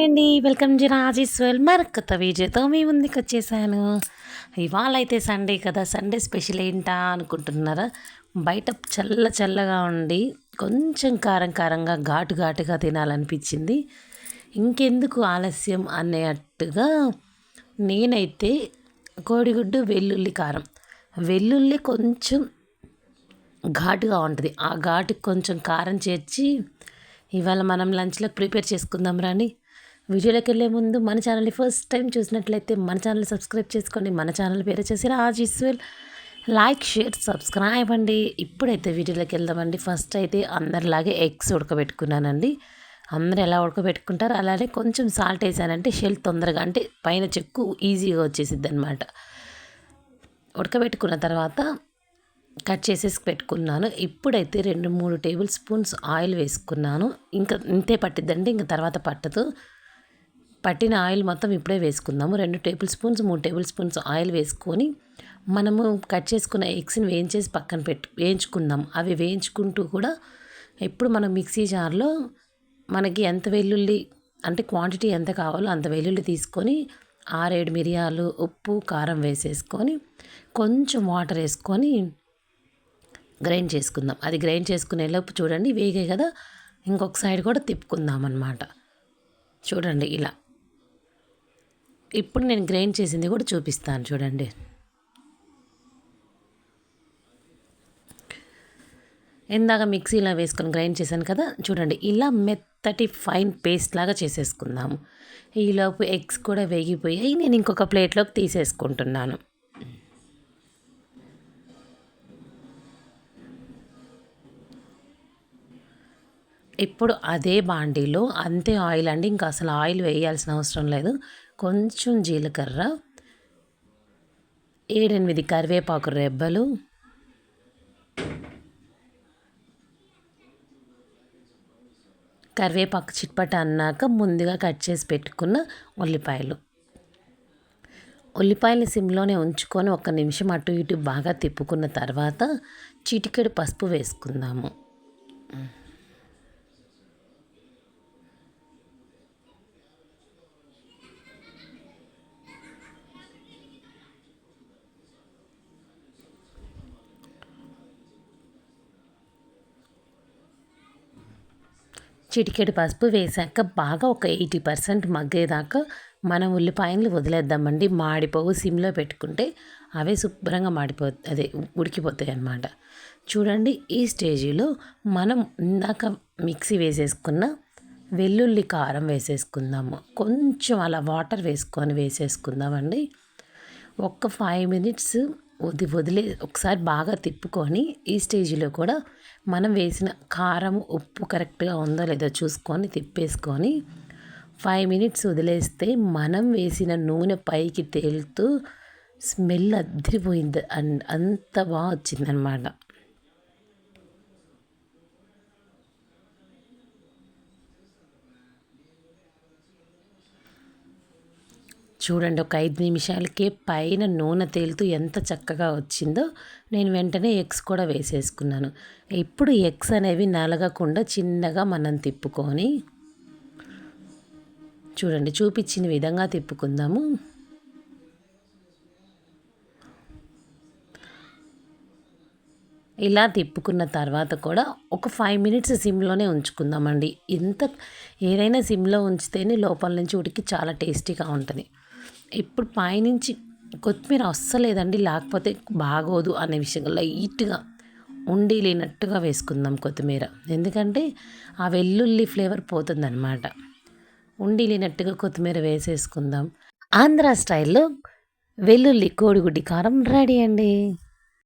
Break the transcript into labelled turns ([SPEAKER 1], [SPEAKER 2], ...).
[SPEAKER 1] Hi అండి. Welcome to Rajeshwar. కొత్త విజయతో మీ ముందుకు వచ్చేసాను. ఇవాళ అయితే సండే కదా. సండే స్పెషల్ ఏంటా అనుకుంటున్నారా? బయట చల్ల చల్లగా ఉండి కొంచెం కారం కారంగా ఘాటు ఘాటుగా తినాలనిపించింది. ఇంకెందుకు ఆలస్యం అనేట్టుగా నేనైతే కోడిగుడ్డు వెల్లుల్లి కారం. వెల్లుల్లి కొంచెం ఘాటుగా ఉంటుంది. ఆ ఘాటుకి కొంచెం కారం చేర్చి ఇవాళ మనం లంచ్లో ప్రిపేర్ చేసుకుందాం రాని వీడియోలోకి వెళ్ళే ముందు మన ఛానల్ని ఫస్ట్ టైం చూసినట్లయితే మన ఛానల్ సబ్స్క్రైబ్ చేసుకోండి. మన ఛానల్ పేరు వచ్చేసి రాజ్ ఇస్వెల్ లైక్ షేర్ సబ్స్క్రైబ్ అండి. ఇప్పుడైతే వీడియోలోకి వెళ్దామండి. ఫస్ట్ అయితే అందరిలాగే ఎగ్స్ ఉడకబెట్టుకున్నానండి. అందరూ ఎలా ఉడకబెట్టుకుంటారు అలానే కొంచెం సాల్ట్ వేసానంటే షెల్ తొందరగా అంటే పైన చెక్కు ఈజీగా వచ్చేసిద్ది అనమాట ఉడకబెట్టుకున్న తర్వాత కట్ చేసేసి పెట్టుకున్నాను. ఇప్పుడైతే రెండు మూడు టేబుల్ స్పూన్స్ ఆయిల్ వేసుకున్నాను. ఇంకా ఇంతే పట్టిద్దండి. ఇంకా తర్వాత పట్టదు. పట్టిన ఆయిల్ మొత్తం ఇప్పుడే వేసుకుందాము. రెండు టేబుల్ స్పూన్స్ మూడు టేబుల్ స్పూన్స్ ఆయిల్ వేసుకొని మనము కట్ చేసుకున్న ఎగ్స్ని వేయించేసి పక్కన పెట్టు వేయించుకుందాం. అవి వేయించుకుంటూ కూడా ఎప్పుడు మనం మిక్సీ జార్లో మనకి ఎంత వెల్లుల్లి అంటే క్వాంటిటీ ఎంత కావాలో అంత వెల్లుల్లి తీసుకొని ఆరేడు మిరియాలు ఉప్పు కారం వేసేసుకొని కొంచెం వాటర్ వేసుకొని గ్రైండ్ చేసుకుందాం. అది గ్రైండ్ చేసుకునే లోపు చూడండి వేగే కదా ఇంకొక సైడ్ కూడా తిప్పుకుందాం అనమాట చూడండి ఇలా. ఇప్పుడు నేను గ్రైండ్ చేసింది కూడా చూపిస్తాను చూడండి. ఇందాక మిక్సీలో వేసుకొని గ్రైండ్ చేశాను కదా చూడండి ఇలా మెత్తటి ఫైన్ పేస్ట్ లాగా చేసేసుకుందాము. ఈలోపు ఎగ్స్ కూడా వేగిపోయాయి నేను ఇంకొక ప్లేట్లోకి తీసేసుకుంటున్నాను. ఇప్పుడు అదే బాండీలో అంతే ఆయిల్ అండి ఇంకా అసలు ఆయిల్ వేయాల్సిన అవసరం లేదు. కొంచెం జీలకర్ర ఏడెనిమిది కరివేపాకు రెబ్బలు కరివేపాకు చిట్పట అన్నాక ముందుగా కట్ చేసి పెట్టుకున్న ఉల్లిపాయలు. ఉల్లిపాయలు సిమ్లోనే ఉంచుకొని ఒక నిమిషం అటు ఇటు బాగా తిప్పుకున్న తర్వాత చిటికెడు పసుపు వేసుకుందాము. చిటికెడు పసుపు వేసాక బాగా ఒక ఎయిటీ పర్సెంట్ మగ్గేదాకా మనం ఉల్లిపాయలు వదిలేద్దామండి. మాడిపోవు సిమ్లో పెట్టుకుంటే అవే శుభ్రంగా మాడిపో అదే ఉడికిపోతాయి అన్నమాట. చూడండి ఈ స్టేజీలో మనం ఇందాక మిక్సీ వేసేసుకున్న వెల్లుల్లి కారం వేసేసుకుందాము. కొంచెం అలా వాటర్ వేసుకొని వేసేసుకుందామండి. ఒక్క ఫైవ్ మినిట్స్ వది వదిలే ఒకసారి బాగా తిప్పుకొని ఈ స్టేజ్లో కూడా మనం వేసిన కారం ఉప్పు కరెక్ట్గా ఉందో లేదో చూసుకొని తిప్పేసుకొని ఫైవ్ మినిట్స్ వదిలేస్తే మనం వేసిన నూనె పైకి తేలుతూ స్మెల్ అద్దరిపోయింది అంత బాగా వచ్చిందనమాట. చూడండి ఒక ఐదు నిమిషాలకే పైన నూనె తేలుతూ ఎంత చక్కగా వచ్చిందో నేను వెంటనే ఎగ్స్ కూడా వేసేసుకున్నాను. ఇప్పుడు ఎగ్స్ అనేవి నలగకుండా చిన్నగా మనం తిప్పుకొని చూడండి చూపించిన విధంగా తిప్పుకుందాము. ఇలా తిప్పుకున్న తర్వాత కూడా ఒక ఫైవ్ మినిట్స్ సిమ్లోనే ఉంచుకుందామండి. ఎంత ఏదైనా సిమ్లో ఉంచితేనే లోపల నుంచి ఉడికి చాలా టేస్టీగా ఉంటుంది. ఇప్పుడు పైనుంచి కొత్తిమీర అస్సలేదండి లేకపోతే బాగోదు అనే విషయం లైట్గా ఉండి లేనట్టుగా వేసుకుందాం కొత్తిమీర. ఎందుకంటే ఆ వెల్లుల్లి ఫ్లేవర్ పోతుందన్నమాట. ఉండి లేనట్టుగా కొత్తిమీర వేసేసుకుందాం. ఆంధ్ర స్టైల్లో వెల్లుల్లి కోడిగుడ్డి కారం రెడీ అండి.